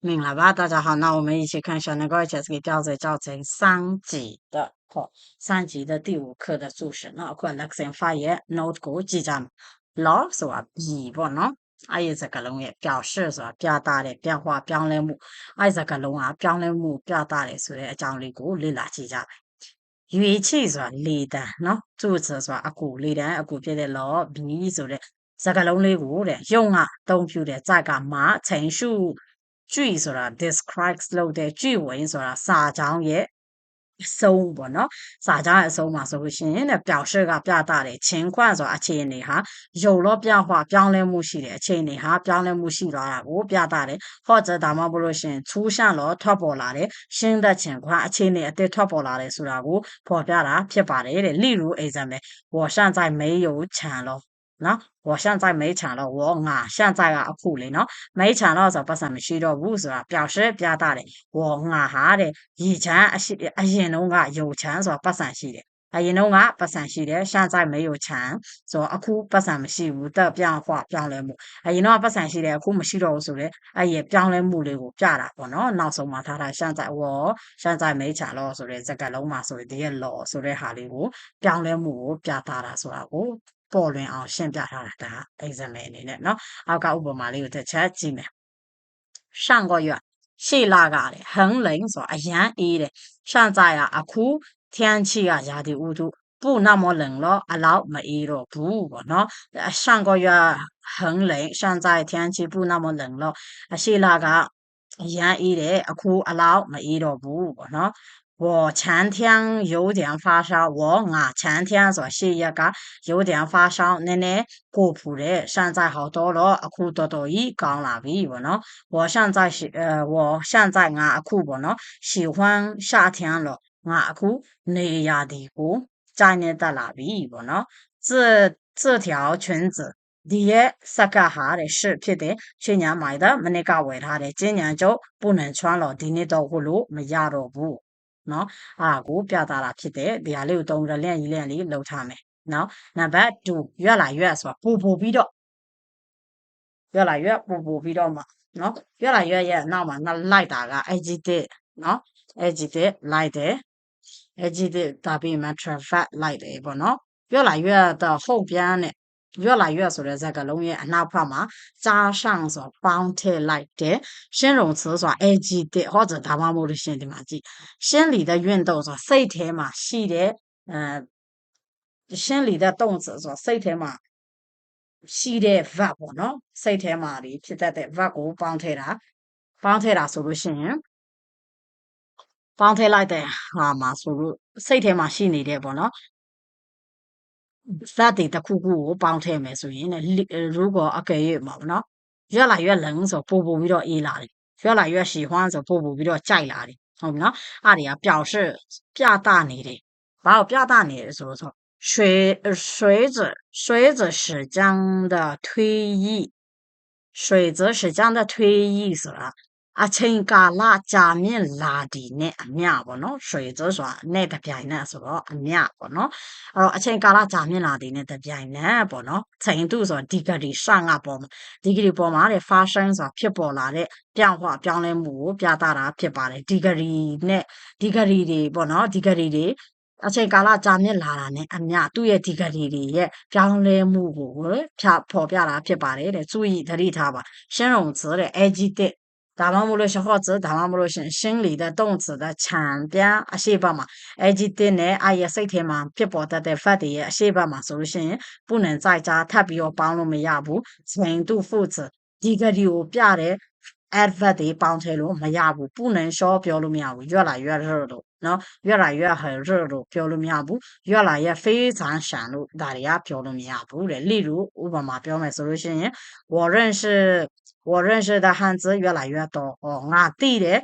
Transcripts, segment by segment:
明了吧？大家好，那我们一起看小能够一起给标准教程三级的课，三级的第五课的注释。那快 lesson 发言 note ကိုကြည့်ကြမယ်။ law ဆိုတာပြီပေါ့နော်။အဲ့ဒီစကားလုံးရဲ့表示ဆိုတာပြတာတဲ့变化ပြောင်းလဲမှုအဲ့ဒီစကားလုံးကပြောင်းလဲမှုပြတာတယ်ဆိုတဲ့အကြောင်းလေးကိုလေ့လာကြည့်ကြမယ်။ရွေချိဆိုတာလေတံနော်။注词ဆိုတာအကူလေတံအကူဖြစ်တဲ့ law ပြီဆိုတဲ့စကားလုံးလေးကိုတဲ့用啊အသုံးပြုတဲ့在ကမှာ陈述 ကျွီဆိုတာ describes လုပ်တဲ့ကျွီဝင်ဆိုတာစာချောင်းရဲ့အဆုံးပေါ့နော်စာကြောင်းအဆုံးမှာဆိုလို့ရှိရင်တဲ့ပျောက်ရွှက်ကပြတာတယ်ချင်းခွဆိုတာအခြေအနေဟာယုံတော့ပြဟွာပြောင်းလဲမှုရှိတယ်အခြေအနေဟာပြောင်းလဲမှုရှိလာတာကိုပြတာတယ်ဟော့ဇဒါမှမဟုတ်လို့ရှိရင်ချူးရှန့်တော့ထွက်ပေါ်လာတယ်ရှင်းသက်ချင်းခွအခြေအနေအစ်စ်ထွက်ပေါ်လာတယ်ဆိုတာကိုဖော်ပြတာဖြစ်ပါတယ်တဲ့ lit rule example ဝါရှန့်ဆိုင်မေယုချန်လို့ နော်我现在没钱了，我俺现在啊苦了呢，没钱了就不什么去了，不是啊，表示表达的，我俺哈的，以前是啊，人侬啊有钱说不生气的，啊人侬啊不生气的，现在没有钱说啊苦不什么气，有的变化变来么，啊人侬啊不生气的，苦么气了说的，啊也变来么的我变了，不喏，那时候嘛他他现在我现在没钱了说的，这个老嘛说的也老说的哈的我变来么我变大了说啊我。 ပေါ်လွင်အောင်ရှင်းပြထားတာဒါ exam အနေနဲ့เนาะအောက်ကဥပမာလေးကိုတစ်ချက်ကြည့်မယ်上个月ရှေ့လကလေ很冷ဆိုအရန်အေးတယ်现在啊အခု天气啊ရာသီဥတု不那么冷了အလောက်မအေးတော့ဘူးပေါ့နော်上个月很冷现在天气不那么冷了အရှေ့လကအရန်အေးတယ်အခုအလောက်မအေးတော့ဘူးပေါ့နော် 我前天有点发烧，我我前天说是一个有点发烧，နည်းနည်းကိုဖူတယ်现在好多了အခုတော်တော်ကြီးကောင်းလာပြီပေါ့နော်我现在是呃我现在ငါအခုပေါ့နော်喜欢夏天了ငါအခုနေရာဒီကိုကြိုက်နေတတ်လာပြီပေါ့နော်这这条裙子ဒီရဲ့စကဟာတဲ့ရှစ်ဖြစ်တယ်去年买的မနေ့ကဝယ်ထားတယ်今年就不能穿了ဒီနေ့တော့ဝတ်လို့မရတော့ဘူး နော်အာကိုပြတာတာဖြစ်တယ်ဒီဟာလေးကိုတုံးရလျန့်ကြီးလျန့်လေးလှုပ်ထားမယ်နော်နံပါတ်2ရွက်လာရွက်ဆိုတာပူပူပြီးတော့ရွက်လာရွက်ပူပူပြီးတော့မှနော်ရွက်လာရွက်ရဲ့နောက်မှာနောက်လိုက်တာက agitate နော် agitate လိုက်တယ် agitate ဒါပြီးမှ traffic လိုက်တယ်ပေါ့နော်ရွက်လာရွက်တော့ဟုတ်ပြန်နဲ့ ရွက်လာရွက်ဆိုတဲ့ဇက်ကလုံးရဲ့အနောက်ဘက်မှာကြားဆောင်ဆိုပေါင်းထည့်လိုက်တယ်ရှင်းရုံဆိုဆိုတာ AG တဲ့ဟောကြဒါမှမဟုတ်လို့ရှင်းဒီမှာကြည့်ရှင်းလီတဲ့ရွင့်တော့ဆိုစိတ်ထဲမှာရှိတဲ့အဲရှင်းလီတဲ့တုံဆိုဆိုစိတ်ထဲမှာရှိတဲ့ verb ပေါ့နော်စိတ်ထဲမှာဒီဖြစ်တတ်တဲ့ verb ကိုပေါင်းထည့်တာပေါင်းထည့်တာဆိုလို့ရှိရင်ပေါင်းထည့်လိုက်တဲ့ဟာမှာဆိုလို့စိတ်ထဲမှာရှိနေတဲ့ပေါ့နော် ဇတ်တွေတစ်ခုခုကိုပေါင်းထည့်မယ်ဆိုရင်如果အကယ်၍မှာပေါ့နော်越来越冷ဆိုပို့ပို့ပြီးတော့အေးလာတယ်越来越喜欢ဆိုပို့ပို့ပြီးတော့ကြိုက်လာတယ်ဟုတ်ပြီနော်အဲ့ဒါတွေက表示ပြတာနေတယ်ဘာကိုပြတာနေလဲဆိုတော့随随着随着时间的推移随着时间的推移ဆိုတာ အချိန်ကာလကြာမြင့်လာဒီနဲ့အမျှပေါ့နော်ရွှေသွဆိုတာနဲ့တပြိုင်နက်ဆိုတော့အမျှပေါ့နော်အဲ့တော့အချိန်ကာလကြာမြင့်လာဒီနဲ့တပြိုင်နက်ပေါ့နော်ချိန်တုဆိုဒီဂရီရှငါပေါ်မှာဒီဂရီပေါ်မှာတဲ့ fashion ဆိုတာဖြစ်ပေါ်လာတဲ့ပြောင်းဟောပြောင်းလဲမှုကိုပြသတာဖြစ်ပါတယ်ဒီဂရီနဲ့ဒီဂရီတွေပေါ့နော်ဒီဂရီတွေအချိန်ကာလကြာမြင့်လာတာ ਨੇ အမျှသူ့ရဲ့ဒီဂရီတွေရဲ့ပြောင်းလဲမှုကိုဖြာဖော်ပြတာဖြစ်ပါတယ်တဲ့သူ့ဤသတိထားပါရှင်းရုံဆိုတဲ့ adjective ဒါမှမဟုတ်လို့ရှင်ဟော့子ဒါမှမဟုတ်လို့ရှင်ရှင်းလီတဲ့动词的ခြံပြအရှိဘမှာ agitate နဲ့အာရစိတ်ထဲမှာဖြစ်ပေါ်တတ်တဲ့ fat တွေရဲ့အရှိဘမှာဆိုလို့ရှိရင်不能再加ထပ်ပြီးတော့ပေါင်းလို့မရဘူးချိန်度副词ဒီကဒီကိုပြတဲ့ 哎，不得帮菜路没下，不能少标路面路，越来越热路，喏，越来越很热闹，标路面路越来越非常深路，哪里也标密面路了。例如，我巴马表妹有的息，我认识我认识的汉字越来越多哦，俺对的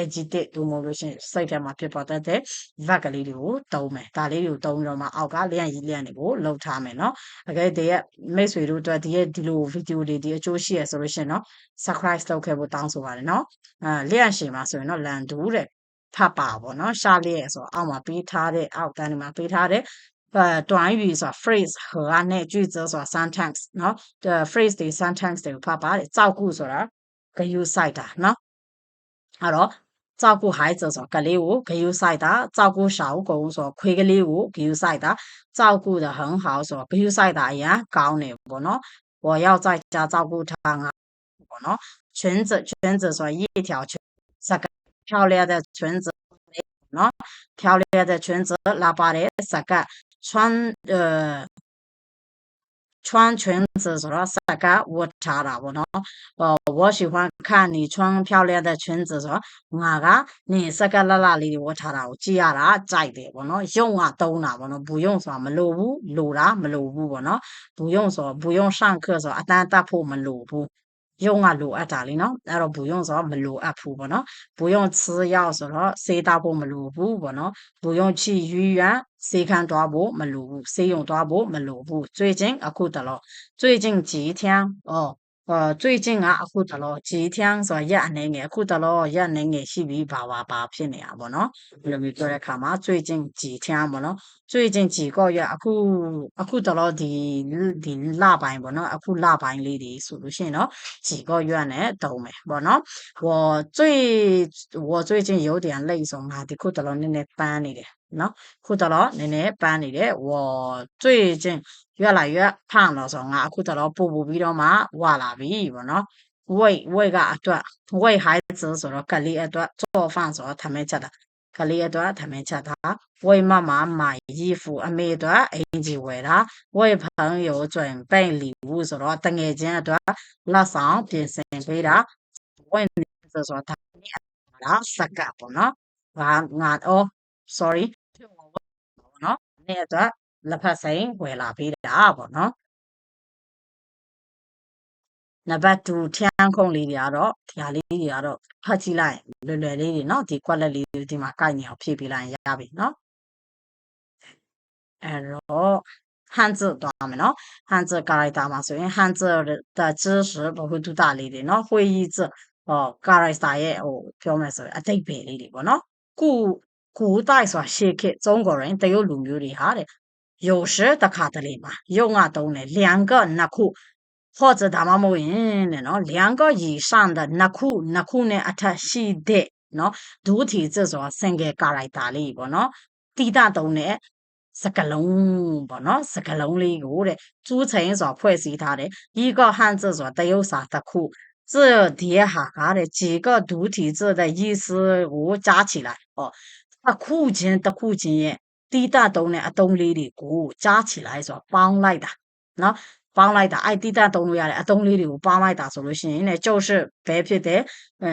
adjective တို့မလို့ရှင်စိတ်ထဲမှာဖြစ်ပေါ်တတ်တဲ့ verb ကလေးတွေကိုသုံးမယ်ဒါလေးတွေကိုသုံးပြီးတော့မှအောက်ကလျှံရည်လျှံတွေကိုလှုပ်ထားမယ်နော်တကယ်တည်းရဲ့မိတ်ဆွေတို့အတွက်ဒီရဲ့ဒီလို video တွေဒီအကျိုးရှိရဆိုလို့ရှင်နော် subscribe လုပ်ခဲ့ဖို့တောင်းဆိုပါတယ်နော်အဲလျှံရှင်မှာဆိုရင်တော့လန်ဒူးတဲ့ဖတ်ပါပေါ့နော်ရှာလျက်ဆိုအောက်မှာပေးထားတဲ့အောက်တန်းဒီမှာပေးထားတဲ့呃，短语说 phrase 和啊那句子说 sentence，喏，这 phrase 的 sentence 的，怕把照顾说了，给 you 晒的，喏，好了。照顾孩子ဆိုကလေးကိုဂရုစိုက်တာ照顾小狗ဆိုခွေးကလေးကိုဂရုစိုက်တာ照顾的很好ဆိုဂရုစိုက်တာအရင်ကောင်းတယ်ပေါ့နော်我要在家照顾他啊ပေါ့နော်裙子裙子ဆို一条裙စက漂亮的裙子နော်漂亮的裙子လာပါတယ်စက穿呃 穿裙子什么啥个我查了不喏，哦，我喜欢看你穿漂亮的裙子什么，我个你啥个啦啦哩我查了，我记啊啦在的不喏，用啊都拿不喏，不用说没落伍，落啦没落伍不喏，不用说不用上课说啊，但大破没落伍。 လိုဘူး။ရုံကလိုအပ်တာလीနော်။အဲ့တော့ဘူယုံဆိုတော့မလိုအပ်ဘူးပေါ့နော်။ဘူယုံ吃药ဆိုတော့စေးတောက်ဖို့မလိုဘူးပေါ့နော်။ဘူယုံ去医院ဆေးခန်းသွားဖို့မလိုဘူးဆေးရုံသွားဖို့မလိုဘူး最近အခုတလော最近几天哦 呃，最近啊，苦的咯，几天说也那个苦的咯，也那个是比爸爸爸骗的啊，不喏，那么多来看嘛，最近几天不喏，最近几个月啊苦啊苦的咯，第第哪班不喏，啊苦哪班里的属路线咯，几个月呢都没不喏，我最我最近有点累，从啊的苦的咯，那那班里的。 နော်ခုတော့နည်းနည်းပန်းနေတယ်ဝေါ်တွေ့ချင်းရွက်လာရွက်ဖန့်တော့ဆိုငါအခုတော့ပို့ပို့ပြီးတော့မှဝလာပြီပေါ့နော်ဝိတ်ဝိတ်ကအတွက်ဝိတ်ဟိုင်းစဆိုတော့ကလေးအတွက်စော့ဖန့်ဆိုတော့ထမင်းချက်တာကလေးအတွက်ထမင်းချက်တာဝိတ်မမမာရီဖူအမေအတွက်အင်ဂျီဝယ်တာဝိတ်ဖန်ရောကျွင်ပိန့်လီဘူးဆိုတော့တငယ်ချင်းအတွက်လက်ဆောင်ပြင်ဆင်ပေးတာဝိတ်ဆိုတော့ဒါနည်းအလားစကပ်ပေါ့နော်ငါငါအော် sorry ပေါ့နော်။နေ့အတွက်လက်ဖက်စိမ်းဝယ်လာပေးတာပေါ့နော်။နံပါတ်2ထျန်းခုံလေးတွေကတော့ဒီဟာလေးတွေကတော့ဖတ်ကြည့်လိုက်လွယ်လွယ်လေးတွေနော်ဒီကွက်လက်လေးတွေဒီမှာကိုက်နေအောင်ဖြည့်ပေးလိုက်ရပြီနော်။အဲ့တော့汉字သွားမယ်နော်။汉字 character မှာဆိုရင်汉字的知识ဗဟုသုတလေးတွေနော်။会意字ဟော character ရဲ့ဟိုပြောမယ်ဆိုရင်အတိတ်ပဲလေးတွေပေါ့နော်။ကု 古代ဆိုတာရှေးခေတ်中国人တရုတ်လူမျိုးတွေဟာတဲ့有时တခါတလေမှာ用啊တုံးတယ်两个နှစ်ခု或者ဒါမှမဟုတ်ရင်တဲ့နော်两个以上的နှစ်ခုနှစ်ခုနဲ့အထက်ရှိတဲ့နော်ဒုတိယဆိုတာ single character လေးပေါ့နော်တိတတုံးတဲ့စကလုံးပေါ့နော်စကလုံးလေးကိုတဲ့租成ဆိုတာဖွဲ့စည်းထားတယ်一个汉字ဆိုတာတရုတ်စာတစ်ခု这底下哈的几个独体字的意思我加起来哦 တစ်ခုချင်းတစ်ခုချင်းရဲ့တီးတတုံးတဲ့အတုံးလေးတွေကိုကြားချလိုက်ဆိုတော့ပေါင်းလိုက်တာနော်ပေါင်းလိုက်တာအဲ့တီးတတုံးလို့ရတဲ့အတုံးလေးတွေကိုပေါင်းလိုက်တာဆိုလို့ရှိရင်ね就是ဘယ်ဖြစ်တဲ့အဲ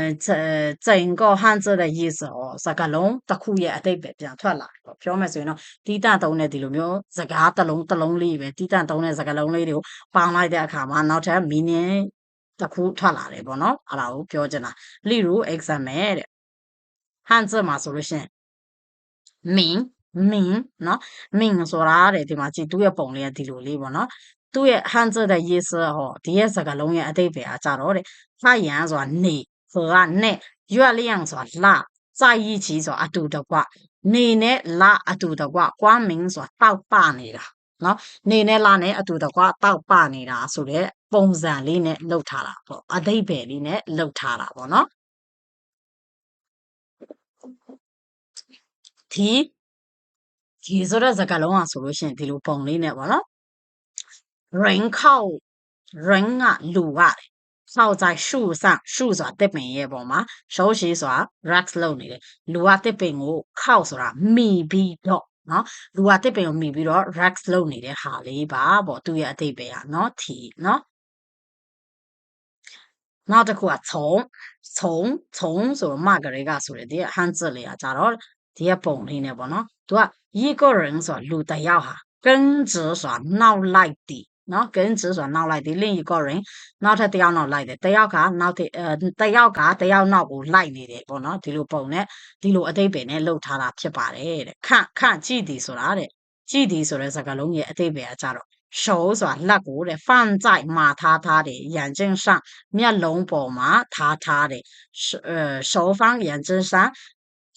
整个汉字的意思哦စကားလုံးတစ်ခုရဲ့အတိတ်ပဲပြန်ထွက်လာတယ်ပေါ့ပြောမယ်ဆိုရင်တော့တီးတတုံးတဲ့ဒီလိုမျိုးစကားတစ်လုံးတစ်လုံးလေးပဲတီးတတုံးတဲ့စကားလုံးလေးတွေကိုပေါင်းလိုက်တဲ့အခါမှာနောက်ထပ် meaning တစ်ခုထွက်လာတယ်ပေါ့နော်အဲ့ဒါကိုပြောချင်တာ例如 example တဲ့汉字မှာဆိုလို့ရှိရင် mean mean เนาะ mean ဆိုတာတဲ့ဒီမှာကြည့်သူ့ရဲ့ပုံလေးကဒီလိုလေးပေါ့เนาะသူ့ရဲ့ hundred ရဲ့ yes ဟောဒီရဲ့စကားလုံးရဲ့အတိတ်ပဲအကြတော့တဲ့ဖယံဆိုတာနေဟောကနဲ့ရွက်လျံဆိုတာလာစာရေးချီဆိုတာအတူတကွနေနဲ့လာအတူတကွကွာမင်းဆိုတာတောက်ပနေတာเนาะနေနဲ့လာနဲ့အတူတကွတောက်ပနေတာဆိုတဲ့ပုံစံလေးနဲ့လှုပ်ထားတာပေါ့အတိတ်ပဲလေးနဲ့လှုပ်ထားတာပေါ့เนาะ နော်ဒီဒီဆိုတဲ့စကားလုံးอ่ะဆိုလို့ရှိရင်ဒီလိုပုံလေးနဲ့ပေါ့နော် rain 靠 rain ကလူရတယ်ဆောက်在树上树ဆိုတာတစ်ပင်ရဲ့ပုံမှာရှောရှိဆိုတာ rax လုပ်နေတယ်လူကတစ်ပင်ကိုခောက်ဆိုတာမိပြီးတော့နော်လူကတစ်ပင်ကိုမိပြီးတော့ rax လုပ်နေတဲ့ဟာလေးပါပေါ့သူရဲ့အတိတ်ပဲอ่ะနော်ထီနော်နောက်တစ်ခုက从从从ဆိုတော့မကလေးကဆိုတဲ့ဒီဟန်字လေးอ่ะကြတော့ ဒီကပုံလေးနဲ့ပေါ့နော်သူက一个人ဆိုတာလူတစ်ယောက်ဟာ跟着ဆိုတာနောက်လိုက်တည် နော်跟直ဆိုတာနောက်လိုက်တယ်另一个人နောက်ထပ်တစ်ယောက်နောက်လိုက်တယ်တစ်ယောက်ကနောက်တစ်အဲတစ်ယောက်ကတစ်ယောက်နောက်ကိုလိုက်နေတယ်ပေါ့နော်ဒီလိုပုံနဲ့ဒီလိုအတိတ်ပင်နဲ့လှုပ်ထားတာဖြစ်ပါတယ်တဲ့ခန့်ခန့်ကြည့်သည်ဆိုတာတဲ့ကြည့်သည်ဆိုတဲ့စကားလုံးရဲ့အတိတ်ပင်ကကြတော့手ဆိုတာလက်ကိုတဲ့放在မှာထားထားတယ်眼睛上မျက်လုံးပေါ်မှာထားထားတယ်အဲ手放眼睛上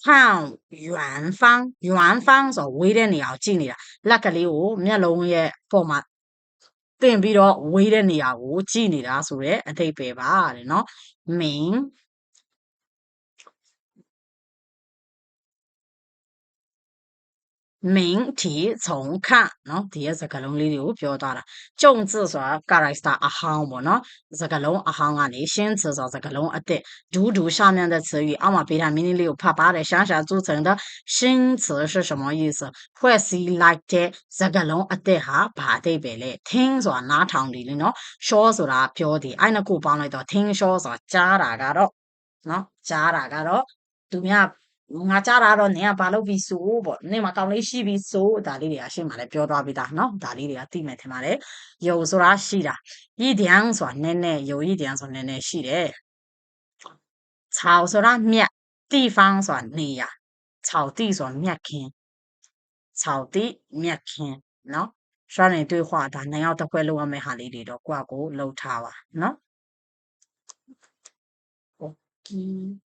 看远方远方ဆိုဝေးတဲ့နေရာကိုကြည့်နေတာလက်ကလေးကိုမျက်လုံးရဲ့ပေါ်မှာတင်ပြီးတော့ဝေးတဲ့နေရာကိုကြည့်နေတာဆိုတော့အတိတ်ပဲပါတဲ့နော်မင်း 明体从看နော်ဒီရဲ့စကားလုံးလေးတွေကိုပြောသွားတာကြုံ字ဆိုတာ character အဟောင်းပေါ့နော်စကားလုံးအဟောင်းကနေရှင်း字ဆိုတာစကားလုံးအသစ်ဒူးဒူး下面的词语အောက်မှာပေးထား meaning လေးကိုဖတ်ပါတယ်想想组成的新词是什么意思ဖွဲ့စည်းလိုက်တဲ့စကားလုံးအသစ်ဟာဘာအဓိပ္ပာယ်လဲသင်းဆိုတာနားထောင်တယ်လေနော် show ဆိုတာပြောတယ်အဲ့နှစ်ခုပေါင်းလိုက်တော့သင်း show ဆိုတာကြားတာကတော့နော်ကြားတာကတော့သူများ ငါကြားတာတော့နင်ကဘာလုပ်ပြီးဆိုပေါ့နင်မှာကောင်းလေးရှိပြီးဆိုဒါလေးတွေအရှင်းမှလည်းပြောသွားပြီးသားเนาะဒါလေးတွေကသိမယ်ထင်ပါတယ်ယုံဆိုတာရှိတာရည်တန်းဆိုတာနည်းနည်းယုံရည်တန်းဆိုတာနည်းနည်းရှိတယ်草ဆိုတာမြက်地方ဆိုတာနေရာ草地ဆိုတာမြက်ခင်း草地မြက်ခင်းเนาะ刷နေ对话ဒါနှစ်ယောက်တစ်ခွဲလောက်ရမယ့်ဟာလေးတွေတော့ကိုယ့်အကိုလှုပ်ထားပါเนาะ Okay